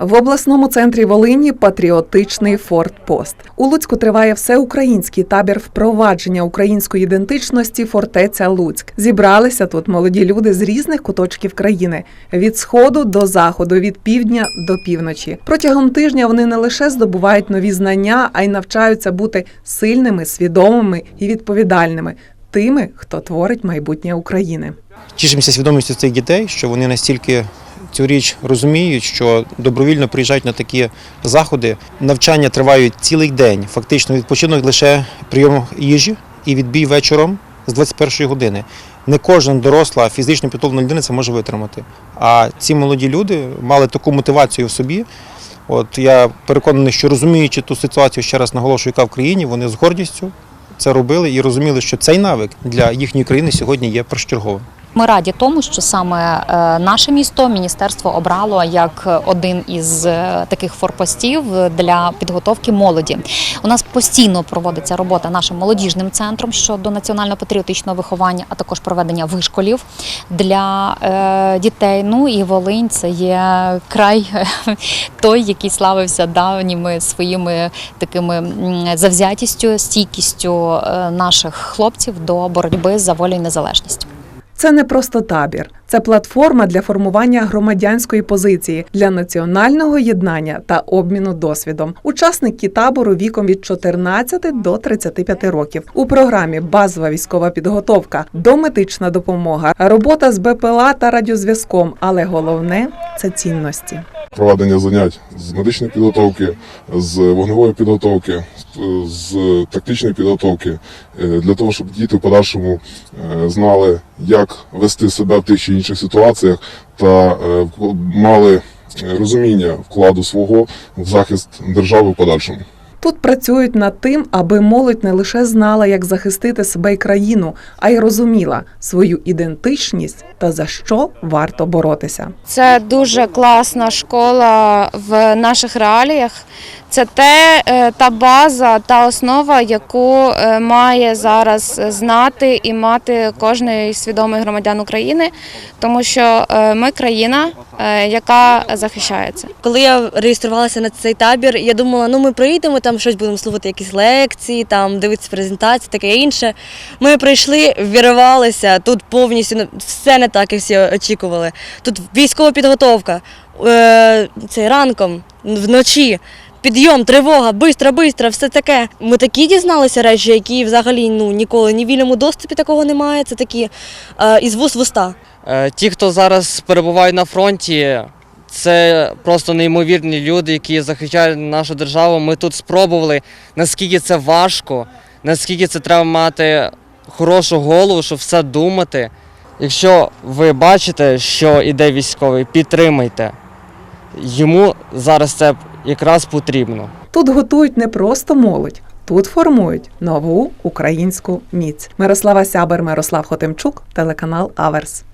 В обласному центрі Волині патріотичний фортпост. У Луцьку триває всеукраїнський табір впровадження української ідентичності фортеця Луцьк. Зібралися тут молоді люди з різних куточків країни від сходу до заходу, від півдня до півночі. Протягом тижня вони не лише здобувають нові знання, а й навчаються бути сильними, свідомими і відповідальними тими, хто творить майбутнє України. Тішимося свідомістю цих дітей, що вони настільки цю річ розуміють, що добровільно приїжджають на такі заходи. Навчання тривають цілий день. Фактично відпочинок лише прийом їжі і відбій вечором з 21-ї години. Не кожен доросла фізично підготовлена людина це може витримати. А ці молоді люди мали таку мотивацію в собі. От я переконаний, що розуміючи ту ситуацію, ще раз наголошую, яка в країні, вони з гордістю це робили і розуміли, що цей навик для їхньої країни сьогодні є першочерговим. Ми раді тому, що саме е, наше місто міністерство обрало як один із е, таких форпостів для підготовки молоді. У нас постійно проводиться робота нашим молодіжним центром щодо національно-патріотичного виховання, а також проведення вишколів для е, дітей. Ну і Волинь це є край той, який славився давніми своїми такими завзятістю, стійкістю наших хлопців до боротьби за волю і незалежність. Це не просто табір, це платформа для формування громадянської позиції для національного єднання та обміну досвідом. Учасники табору віком від 14 до 35 років. У програмі базова військова підготовка, домедична допомога, робота з БПЛА та радіозв'язком. Але головне це цінності. Проведення занять з медичної підготовки, з вогневої підготовки, з- тактичної підготовки, е, для того, щоб діти в подальшому е, знали, як вести себе в тих чи інших ситуаціях та е, мали розуміння вкладу свого в захист держави в подальшому. Тут працюють над тим, аби молодь не лише знала, як захистити себе і країну, а й розуміла свою ідентичність та за що варто боротися. Це дуже класна школа в наших реаліях. Це те, е, та база, та основа, яку е, має зараз знати і мати кожний свідомий громадян України, тому що е, ми країна, яка захищається. Коли я реєструвалася на цей табір, я думала, ну ми приїдемо, там щось будемо слухати, якісь лекції, там дивитися презентації, таке інше. Ми прийшли, вірвалися, тут повністю все не так, як всі очікували. Тут військова підготовка, е, ранком, вночі. Підйом, тривога, бистро, бистро, все таке. Ми такі дізналися речі, які взагалі ну ніколи ні в вільному доступі такого немає. Це такі е, із вуст в уста. Е, Ті, хто зараз перебувають на фронті, це просто неймовірні люди, які захищають нашу державу. Ми тут спробували, наскільки це важко, наскільки це треба мати хорошу голову, щоб все думати. Якщо ви бачите, що іде військовий, підтримайте. Йому зараз це якраз потрібно. Тут готують не просто молодь, тут формують нову українську міць. Мирослава Сябер, Мирослав Хотимчук, телеканал Аверс.